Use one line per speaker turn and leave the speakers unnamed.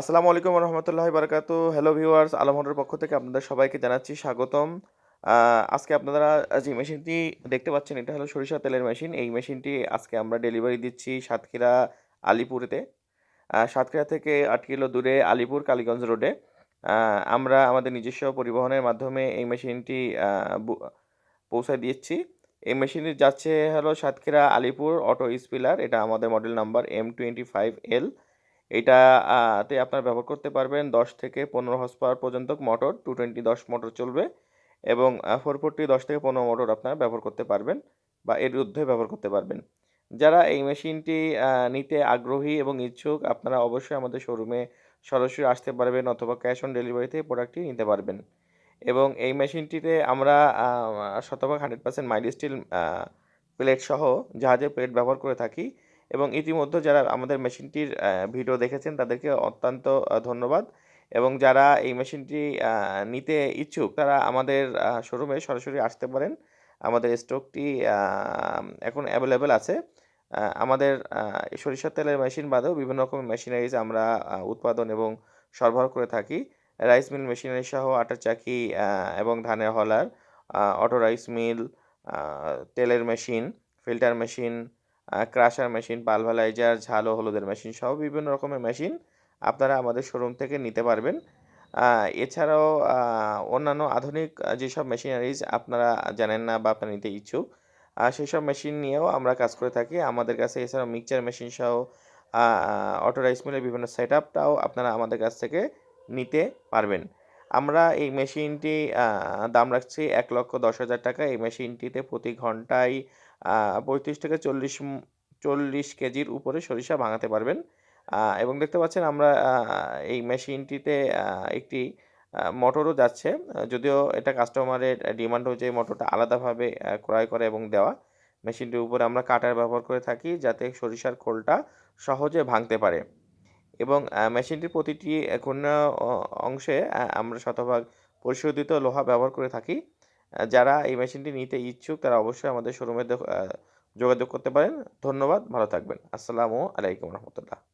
আসসালামু আলাইকুম রহমতুল্লাহ বারকাত। Hello viewers Alam হোটের পক্ষ থেকে আপনাদের সবাইকে জানাচ্ছি স্বাগতম। আজকে আপনারা যে মেশিনটি দেখতে পাচ্ছেন, এটা হলো সরিষা তেলের মেশিন। এই মেশিনটি আজকে আমরা ডেলিভারি দিচ্ছি সাতক্ষীরা আলিপুরেতে। সাতক্ষীরা থেকে আট কিলো দূরে আলিপুর কালীগঞ্জ রোডে। আমরা আমাদের নিজস্ব পরিবহনের মাধ্যমে এই মেশিনটি পৌঁছে দিচ্ছি এই মেশিনটি যাচ্ছে হলো সাতক্ষীরা আলিপুর অটো স্পিলার। এটা আমাদের model number M twenty five L এটা তে আপনারা ব্যবহার করতে পারবেন দশ থেকে পনেরো হর্স পাওয়ার পর্যন্ত মোটর টু টোয়েন্টি দশ মোটর চলবে এবং ফোর ফোরটি দশ থেকে পনেরো মোটর আপনারা ব্যবহার করতে পারবেন বা এর ঊর্ধ্বে ব্যবহার করতে পারবেন। যারা এই মেশিনটি নিতে আগ্রহী এবং ইচ্ছুক আপনারা অবশ্যই আমাদের শোরুমে সরাসরি আসতে পারবেন অথবা ক্যাশ অন ডেলিভারিতে প্রোডাক্টটি নিতে পারবেন। এবং এই মেশিনটিতে আমরা শতভাগ hundred percent mild steel plate সহ জাহাজের প্লেট ব্যবহার করে থাকি। এবং ইতিমধ্যে যারা আমাদের মেশিনটির ভিডিও দেখেছেন তাদেরকে অত্যন্ত ধন্যবাদ। এবং যারা এই মেশিনটি নিতে ইচ্ছুক তারা আমাদের শোরুমে সরাসরি আসতে পারেন। আমাদের স্টকটি এখন অ্যাভেলেবেল আছে। আমাদের সরিষার তেলের মেশিন বাদেও বিভিন্ন রকমের মেশিনারিজ আমরা উৎপাদন এবং সরবরাহ করে থাকি। রাইস মিল মেশিনারি সহ আটার চাকি এবং ধানের হলার অটো রাইস মিল তেলের machine, filter machine crusher machine pulveriser ঝাল হলুদের মেশিন সহ বিভিন্ন রকমের মেশিন আপনারা আমাদের শোরুম থেকে নিতে পারবেন। এছাড়াও অন্যান্য আধুনিক যেসব মেশিনারিজ আপনারা জানেন না বা আপনারা নিতে ইচ্ছুক সেই সব মেশিন নিয়েও আমরা কাজ করে থাকি। আমাদের কাছে এছাড়াও মিক্সচার মেশিন সহ অটো রাইস মিলের বিভিন্ন সেট আপটাও আপনারা আমাদের কাছ থেকে নিতে পারবেন। আমরা এই মেশিনটি দাম রাখছি এক লক্ষ দশ হাজার টাকা। এই মেশিনটিতে প্রতি ঘন্টায় পঁয়ত্রিশ থেকে চল্লিশ চল্লিশ কেজির উপরে সরিষা ভাঙাতে পারবেন। এবং দেখতে পাচ্ছেন আমরা এই মেশিনটিতে একটি মোটরও যাচ্ছে। যদিও এটা কাস্টমারের ডিমান্ড অনুযায়ী মোটরটা আলাদাভাবে ক্রয় করা এবং দেওয়া। মেশিনটির উপরে আমরা কাটার ব্যবহার করে থাকি যাতে সরিষার খোলটা সহজে ভাঙতে পারে। এবং মেশিনটির প্রতিটি কোন অংশে আমরা শতভাগ পরিশোধিত লোহা ব্যবহার করে থাকি। যারা এই মেশিনটি নিতে ইচ্ছুক, তারা অবশ্যই আমাদের শোরুমে যোগাযোগ করতে পারেন। ধন্যবাদ, ভালো থাকবেন। আসসালামু আলাইকুম রহমতুল্লাহ।